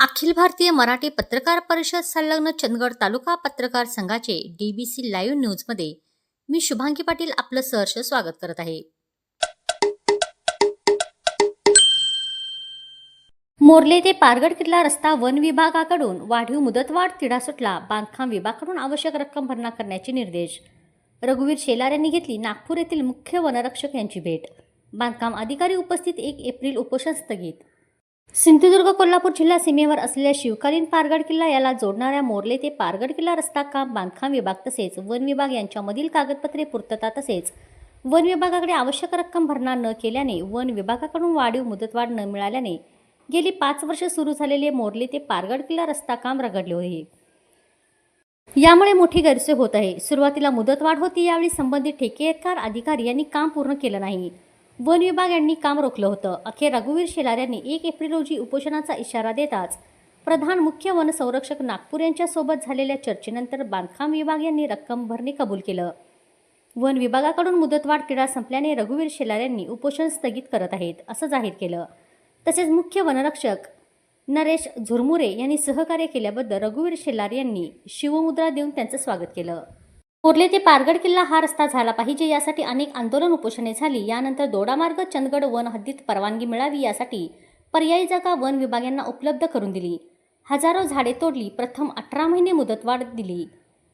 अखिल भारतीय मराठी पत्रकार परिषद संलग्न चंदगड तालुका पत्रकार संघाचे डीबीसी लाईव्ह न्यूजमध्ये मी शुभांगी पाटील आपलं सहर्ष स्वागत करत आहे. मोर्ले ते पारगड किल्ला रस्ता वन विभागाकडून वाढीव मुदतवाढ तिढा सुटला बांधकाम विभागाकडून आवश्यक रक्कम भरणा करण्याचे निर्देश. रघुवीर शेलार यांनी घेतली नागपूर येथील मुख्य वनरक्षक यांची भेट. बांधकाम अधिकारी उपस्थित एक एप्रिल उपोषण स्थगित. सिंधुदुर्ग कोल्हापूर जिल्हा सीमेवर असलेल्या शिवकालीन पारगड किल्ला याला जोडणाऱ्या मोर्ले ते पारगड किल्ला रस्ता काम बांधकाम विभाग तसेच वन विभाग यांच्यामधील कागदपत्रे पूर्तता तसेच वन विभागाकडे आवश्यक रक्कम भरणा न केल्याने वन विभागाकडून वाढीव मुदतवाढ न मिळाल्याने गेली पाच वर्ष सुरू झालेले मोर्ले ते पारगड किल्ला रस्ता काम रगडले होते. यामुळे मोठी गैरसोय होत आहे. सुरुवातीला मुदतवाढ होती यावेळी संबंधित ठेकेदार अधिकारी यांनी काम पूर्ण केलं नाही. वन विभाग यांनी काम रोखलं होतं. अखेर रघुवीर शेलार यांनी एक एप्रिल रोजी उपोषणाचा इशारा देताच प्रधान मुख्य वन संरक्षक नागपूर यांच्यासोबत झालेल्या चर्चेनंतर बांधकाम विभाग यांनी रक्कम भरणे कबूल केलं. वन विभागाकडून मुदतवाढ क्रीडा संपल्याने रघुवीर शेलार यांनी उपोषण स्थगित करत आहेत असं जाहीर केलं. तसेच मुख्य वनरक्षक नरेश झुरमुरे यांनी सहकार्य केल्याबद्दल रघुवीर शेलार यांनी शिवमुद्रा देऊन त्यांचं स्वागत केलं. कोर्ले ते पारगड किल्ला हा रस्ता झाला पाहिजे यासाठी अनेक आंदोलन उपोषणे झाली. यानंतर दोडामार्ग चंदगड वन हद्दीत परवानगी मिळावी यासाठी पर्यायी जागा वन विभागांना उपलब्ध करून दिली. हजारो झाडे तोडली प्रथम अठरा महिने मुदतवाढ दिली.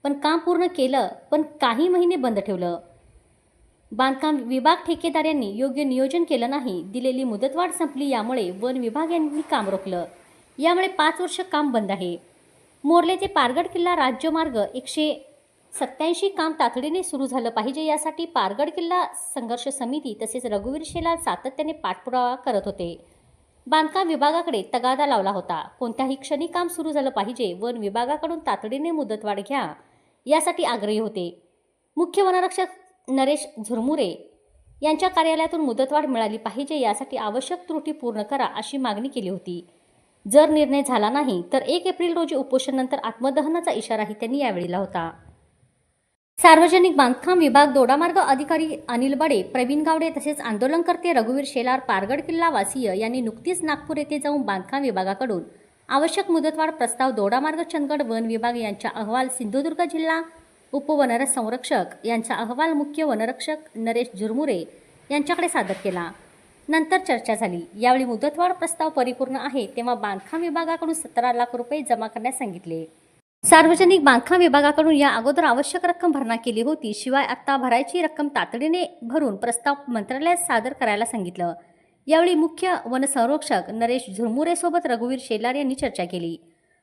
पण काम पूर्ण केलं पण काही महिने बंद ठेवलं. बांधकाम विभाग ठेकेदार यांनी योग्य नियोजन केलं नाही दिलेली मुदतवाढ संपली यामुळे वन विभाग यांनी काम रोखलं. यामुळे पाच वर्ष काम बंद आहे. मोर्ले ते पारगड किल्ला राज्यमार्ग एकशे सत्याऐंशी काम तातडीने सुरू झालं पाहिजे यासाठी पारगड किल्ला संघर्ष समिती तसेच रघुवीर शेलार सातत्याने पाठपुरावा करत होते. बांधकाम विभागाकडे तगादा लावला होता. कोणत्याही क्षणी काम सुरू झालं पाहिजे वन विभागाकडून तातडीने मुदतवाढ घ्या यासाठी आग्रही होते. मुख्य वनरक्षक नरेश झुरमुरे यांच्या कार्यालयातून मुदतवाढ मिळाली पाहिजे यासाठी आवश्यक त्रुटी पूर्ण करा अशी मागणी केली होती. जर निर्णय झाला नाही तर एक एप्रिल रोजी उपोषणानंतर आत्मदहनाचा इशाराही त्यांनी यावेळीला होता. सार्वजनिक बांधकाम विभाग दोडामार्ग अधिकारी अनिल बडे प्रवीण गावडे तसेच आंदोलनकर्ते रघुवीर शेलार पारगड किल्ला वासीय यांनी नुकतीच नागपूर येथे जाऊन बांधकाम विभागाकडून आवश्यक मुदतवाढ प्रस्ताव दोडामार्ग चंदगड वन विभाग यांचा अहवाल सिंधुदुर्ग जिल्हा उपवनर संरक्षक यांचा अहवाल मुख्य वनरक्षक नरेश झुरमुरे यांच्याकडे सादर केला. नंतर चर्चा झाली. यावेळी मुदतवाढ प्रस्ताव परिपूर्ण आहे तेव्हा बांधकाम विभागाकडून सतरा लाख रुपये जमा करण्यास सांगितले. सार्वजनिक बांधकाम विभागाकडून या अगोदर आवश्यक रक्कम भरणा केली होती. शिवाय आता भरायची रक्कम तातडीने भरून प्रस्ताव मंत्रालयात सादर करायला सांगितलं. यावेळी मुख्य वनसंरक्षक नरेश झुरमुरेसोबत रघुवीर शेलार यांनी चर्चा केली.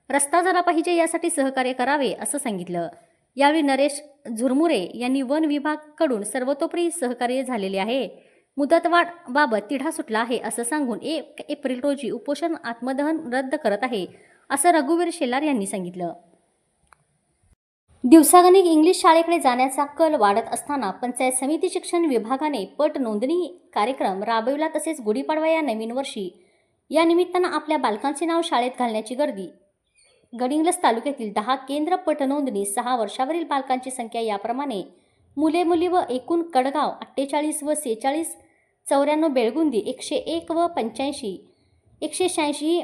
रस्ता झाला पाहिजे यासाठी सहकार्य करावे असं सांगितलं. यावेळी नरेश झुरमुरे यांनी वन विभागाकडून सर्वतोपरी सहकार्य झालेले आहे. मुदतवाढबाबत तिढा सुटला आहे असं सांगून एक एप्रिल रोजी उपोषण आत्मदहन रद्द करत आहे असं रघुवीर शेलार यांनी सांगितलं. दिवसागणिक इंग्लिश शाळेकडे जाण्याचा कल वाढत असताना पंचायत समिती शिक्षण विभागाने पट नोंदणी कार्यक्रम राबविला तसेच गुढीपाडवा या नवीन वर्षी. या निमित्तानं आपल्या बालकांचे नाव शाळेत घालण्याची गर्दी. गडिंग्लस तालुक्यातील दहा केंद्र पट नोंदणी सहा वर्षावरील बालकांची संख्या याप्रमाणे मुले मुली व एकूण कडगाव अठ्ठेचाळीस व सेहेचाळीस चौऱ्याण्णव बेळगुंदी एकशे एक व पंच्याऐंशी एकशे शहाऐंशी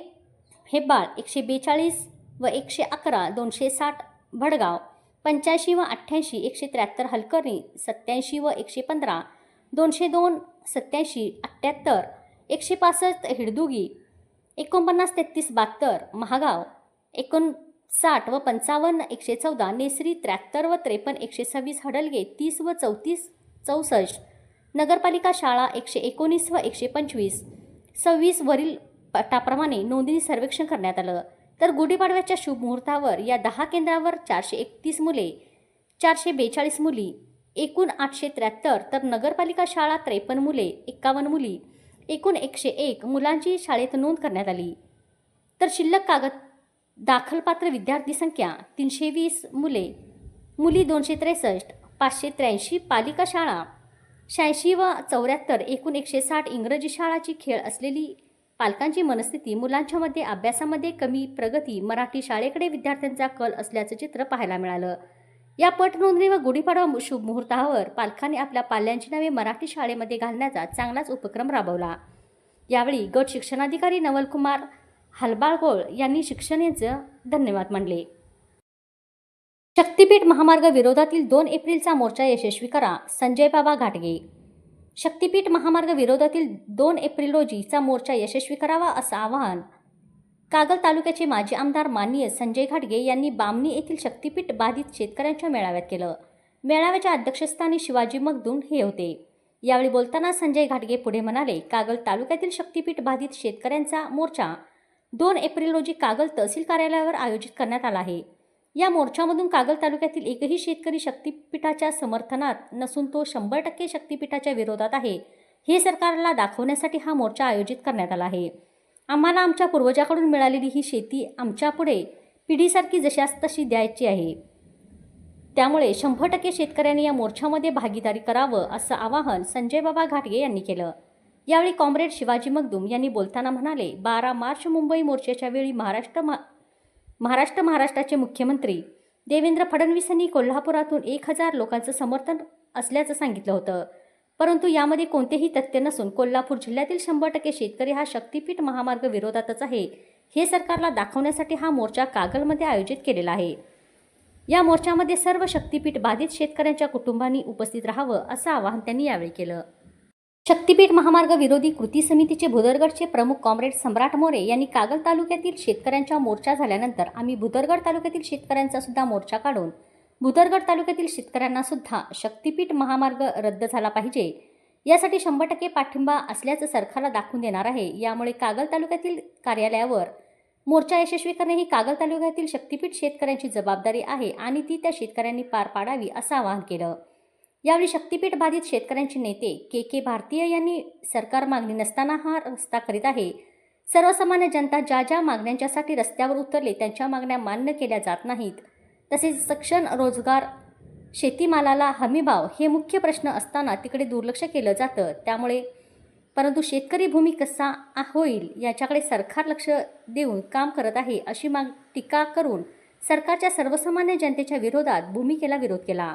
हेब्बाळ एकशे बेचाळीस व एकशे अकरा दोनशे साठ भडगाव पंच्याऐंशी व अठ्ठ्याऐंशी एकशे त्र्याहत्तर हलकर्णी सत्याऐंशी व एकशे पंधरा दोनशे दोन सत्याऐंशी अठ्ठ्याहत्तर एकशे पासष्ट हिडदुगी एकोणपन्नास तेहतीस बहात्तर महागाव एकोणसाठ व पंचावन्न एकशे चौदा नेसरी त्र्याहत्तर व त्रेपन्न एकशे सव्वीस हडलगे तीस व चौतीस चौसष्ट नगरपालिका शाळा एकशे एकोणीस व एकशे पंचवीस सव्वीस वरील पटाप्रमाणे नोंदणी सर्वेक्षण करण्यात आलं. तर गुढीपाडव्याच्या शुभ मुहूर्तावर या दहा केंद्रावर चारशे एकतीस मुले चारशे बेचाळीस मुली एकूण आठशे त्र्याहत्तर तर नगरपालिका शाळा त्रेपन्न मुले एक्कावन्न मुली एकूण एकशे एक मुलांची शाळेत नोंद करण्यात आली. तर शिल्लक कागद दाखलपात्र विद्यार्थी संख्या तीनशे वीस मुले मुली दोनशे त्रेसष्ट पाचशे त्र्याऐंशी पालिका शाळा शहाऐंशी व चौऱ्याहत्तर एकूण एकशे साठ इंग्रजी शाळाची खेळ असलेली पालकांची मनस्थिती मुलांच्यामध्ये अभ्यासामध्ये कमी प्रगती मराठी शाळेकडे विद्यार्थ्यांचा कल असल्याचं चित्र पाहायला मिळालं. या पट नोंदणी व गुढीपाडवा शुभ मुहूर्तावर पालकांनी आपल्या पाल्यांची नावे मराठी शाळेमध्ये घालण्याचा चांगलाच उपक्रम राबवला. यावेळी गट शिक्षणाधिकारी नवलकुमार हलबाळगोळ यांनी शिक्षणेचं धन्यवाद मानले शक्तीपीठ महामार्ग विरोधातील दोन एप्रिलचा मोर्चा यशस्वी करा. संजय बाबा घाटगे. शक्तीपीठ महामार्ग विरोधातील दोन एप्रिल रोजीचा मोर्चा यशस्वी करावा असं आवाहन. कागल तालुक्याचे माजी आमदार माननीय संजय घाटगे यांनी बामणी येथील शक्तीपीठ बाधित शेतकऱ्यांच्या मेळाव्यात केलं. मेळाव्याच्या अध्यक्षस्थानी शिवाजी मगदून हे होते. यावेळी बोलताना संजय घाटगे पुढे म्हणाले कागल तालुक्यातील शक्तीपीठ बाधित शेतकऱ्यांचा मोर्चा दोन एप्रिल रोजी कागल तहसील कार्यालयावर आयोजित करण्यात आला आहे. या मोर्चामधून कागल तालुक्यातील एकही शेतकरी शक्तीपीठाच्या समर्थनात नसून तो शंभर टक्के शक्तीपीठाच्या विरोधात आहे. हे सरकारला दाखवण्यासाठी हा मोर्चा आयोजित करण्यात आला आहे. आम्हाला आमच्या पूर्वजाकडून मिळालेली ही शेती आमच्या पुढे पिढीसारखी जशास तशी द्यायची आहे. त्यामुळे शंभर टक्के शेतकऱ्यांनी या मोर्चामध्ये भागीदारी करावं असं आवाहन संजय बाबा घाटगे यांनी केलं. यावेळी कॉम्रेड शिवाजी मगदूम यांनी बोलताना म्हणाले बारा मार्च मुंबई मोर्चाच्या वेळी महाराष्ट्र मा महाराष्ट्र महाराष्ट्राचे मुख्यमंत्री देवेंद्र फडणवीसांनी कोल्हापुरातून एक हजार लोकांचं समर्थन असल्याचं सांगितलं होतं. परंतु यामध्ये कोणतेही तथ्य नसून कोल्हापूर जिल्ह्यातील शंभर टक्के शेतकरी हा शक्तीपीठ महामार्ग विरोधातच आहे. हे सरकारला दाखवण्यासाठी हा मोर्चा कागलमध्ये आयोजित केलेला आहे. या मोर्चामध्ये सर्व शक्तीपीठ बाधित शेतकऱ्यांच्या कुटुंबांनी उपस्थित राहावं असं आवाहन त्यांनी यावेळी केलं. शक्तीपीठ महामार्ग विरोधी कृती समितीचे भुदरगडचे प्रमुख कॉम्रेड सम्राट मोरे यांनी कागल तालुक्यातील शेतकऱ्यांचा मोर्चा झाल्यानंतर आम्ही भुदरगड तालुक्यातील शेतकऱ्यांचा सुद्धा मोर्चा काढून भुदरगड तालुक्यातील शेतकऱ्यांना सुद्धा शक्तीपीठ महामार्ग रद्द झाला पाहिजे. यासाठी शंभर टक्के पाठिंबा असल्याचं सरकारला दाखवून देणार आहे. यामुळे कागल तालुक्यातील कार्यालयावर मोर्चा यशस्वी करणे ही कागल तालुक्यातील शक्तीपीठ शेतकऱ्यांची जबाबदारी आहे आणि ती त्या शेतकऱ्यांनी पार पाडावी असं आवाहन केलं. यावेळी शक्तीपीठ बाधित शेतकऱ्यांचे नेते के के भारतीय यांनी सरकार मागणी नसताना हा रस्ता करीत आहे. सर्वसामान्य जनता ज्या ज्या मागण्यांच्यासाठी रस्त्यावर उतरले त्यांच्या मागण्या मान्य केल्या जात नाहीत. तसेच सक्षम रोजगार शेतीमालाला हमीभाव हे मुख्य प्रश्न असताना तिकडे दुर्लक्ष केलं जातं. त्यामुळे परंतु शेतकरी भूमी कसा होईल याच्याकडे सरकार लक्ष देऊन काम करत आहे अशी माग टीका करून सरकारच्या सर्वसामान्य जनतेच्या विरोधात भूमिकेला विरोध केला.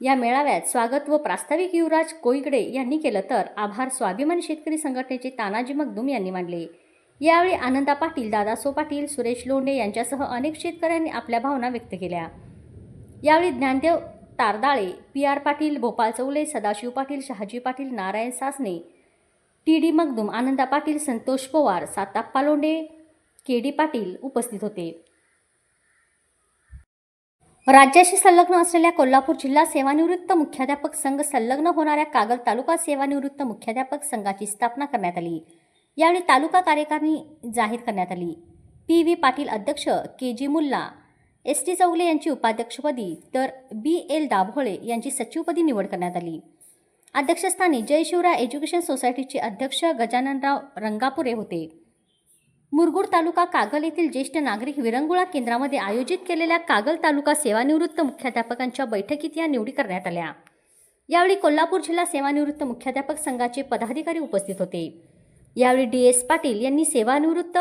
या मेळाव्यात स्वागत व प्रास्ताविक युवराज कोईगडे यांनी केलं तर आभार स्वाभिमानी शेतकरी संघटनेचे तानाजी मगदुम यांनी मांडले यावेळी आनंदा पाटील दादासो पाटील सुरेश लोंढे यांच्यासह अनेक शेतकऱ्यांनी आपल्या भावना व्यक्त केल्या. यावेळी Dnyandev Tardale P R Patil Bhopal Chaule Sadashiv Patil Shahaji Patil Narayan Sasane T D Magdum Ananda Patil Santosh Pawar Satappa Londe K D Patil उपस्थित होते. राज्याशी संलग्न असलेल्या कोल्हापूर जिल्हा सेवानिवृत्त मुख्याध्यापक संघ संलग्न होणाऱ्या कागल तालुका सेवानिवृत्त मुख्याध्यापक संघाची स्थापना करण्यात आली. यावेळी तालुका कार्यकारिणी जाहीर करण्यात आली. पी. व्ही. पाटील अध्यक्ष K. G. Mulla S. T. Chougule यांची उपाध्यक्षपदी तर बी. एल. दाभोळे यांची सचिवपदी निवड करण्यात आली. अध्यक्षस्थानी जय शिवराय एज्युकेशन सोसायटीचे अध्यक्ष गजाननराव रंगापुरे होते. मुरगुड तालुका कागल येथील ज्येष्ठ नागरिक विरंगुळा केंद्रामध्ये आयोजित केलेल्या कागल तालुका सेवानिवृत्त मुख्याध्यापकांच्या बैठकीत या निवडी करण्यात आल्या. यावेळी कोल्हापूर जिल्हा सेवानिवृत्त मुख्याध्यापक संघाचे पदाधिकारी उपस्थित होते. यावेळी डी एस पाटील यांनी सेवानिवृत्त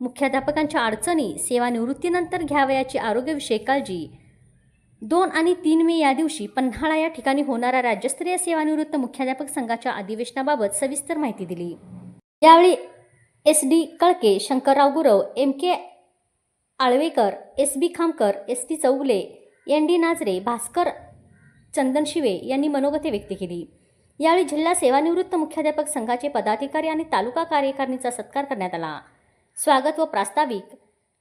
मुख्याध्यापकांच्या अडचणी सेवानिवृत्तीनंतर घ्यावयाची आरोग्यविषयक काळजी दोन आणि तीन मे या दिवशी पन्हाळा या ठिकाणी होणाऱ्या राज्यस्तरीय सेवानिवृत्त मुख्याध्यापक संघाच्या अधिवेशनाबाबत सविस्तर माहिती दिली. यावेळी S D कळके Shankarrao Gurav M K Alvekar S B Khamkar S T Chougule N D Najare Bhaskar Chandan Shive यांनी मनोगते व्यक्त केली. यावेळी जिल्हा सेवानिवृत्त मुख्याध्यापक संघाचे पदाधिकारी आणि तालुका कार्यकारिणीचा सत्कार करण्यात आला. स्वागत व प्रास्ताविक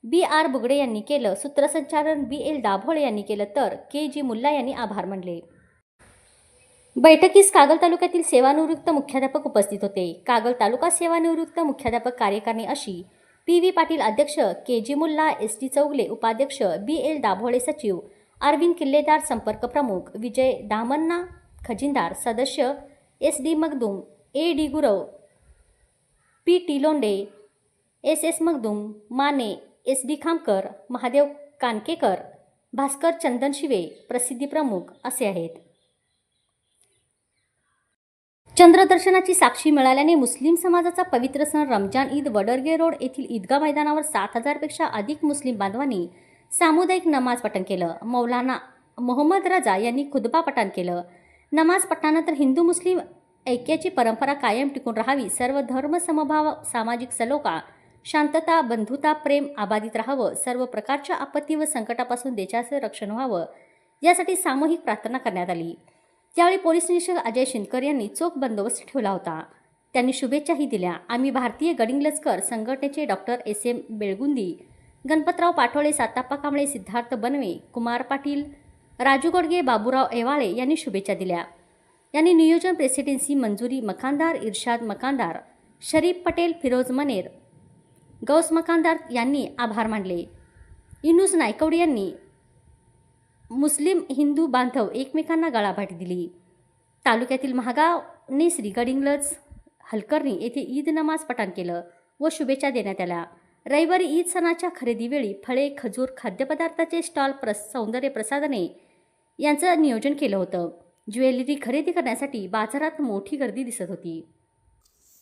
बी आर बुगडे यांनी केलं. सूत्रसंचालन बी एल दाभोळे यांनी केलं तर के जी मुल्ला यांनी आभार मानले. बैठकीस कागल तालुक्यातील सेवानिवृत्त मुख्याध्यापक उपस्थित होते. कागल तालुका सेवानिवृत्त मुख्याध्यापक कार्यकारिणी अशी पी व्ही पाटील अध्यक्ष K G Mulla S T Chougule उपाध्यक्ष बी एल दाभोळे सचिव अरविंद किल्लेदार संपर्क प्रमुख विजय दामन्ना खजिनदार सदस्य S D Magdum A D Gurav P T Londe S S Magdum Mane S D Khamkar Mahadev Kankekar Bhaskar Chandan Shive प्रसिद्धी प्रमुख असे आहेत. चंद्रदर्शनाची साक्षी मिळाल्याने मुस्लिम समाजाचा पवित्र सण रमजान ईद वडरगे रोड येथील ईदगा मैदानावर सात हजारपेक्षा अधिक मुस्लिम बांधवांनी सामुदायिक नमाज पठण केलं. मौलाना मोहम्मद रजा यांनी खुदबा पठण केलं. नमाज पठणानंतर हिंदू मुस्लिम ऐक्याची परंपरा कायम टिकून राहावी सर्व धर्म समभाव सामाजिक सलोखा शांतता बंधुता प्रेम आबादित राहावं सर्व प्रकारच्या आपत्ती व संकटापासून देशाचं रक्षण व्हावं यासाठी सामूहिक प्रार्थना करण्यात आली. त्यावेळी पोलीस निरीक्षक अजय शिंदकर यांनी चोख बंदोबस्त ठेवला होता त्यांनी शुभेच्छाही दिल्या. आम्ही भारतीय गडिंग लष्कर संघटनेचे doctor S. M. Belgundi Ganpatrao Patole Satappa Kamble Siddharth Banve Kumar Patil Raju Godge Baburao एवाळे यांनी शुभेच्छा दिल्या. यांनी नियोजन प्रेसिडेन्सी मंजुरी मकानदार इर्शाद मकानदार शरीफ पटेल फिरोज मनेर गौस मकानदार यांनी आभार मानले. इनुस नायकवडी यांनी मुस्लिम हिंदू बांधव एकमेकांना गळाभाटी दिली. तालुक्यातील महागाव नेसरी गडिंग्लज हलकर्णी येथे ईद नमाज पठाण केलं व शुभेच्छा देण्यात आल्या. रविवारी ईद सणाच्या खरेदीवेळी फळे खजूर खाद्यपदार्थाचे स्टॉल प्रस सौंदर्य प्रसाधने यांचं नियोजन केलं होतं. ज्वेलरी खरेदी करण्यासाठी बाजारात मोठी गर्दी दिसत होती.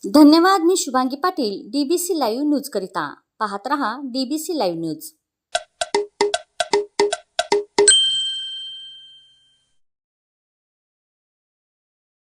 धन्यवाद मी Shubhangi Patil D B C live न्यूजकरिता पाहत रहा D B C live news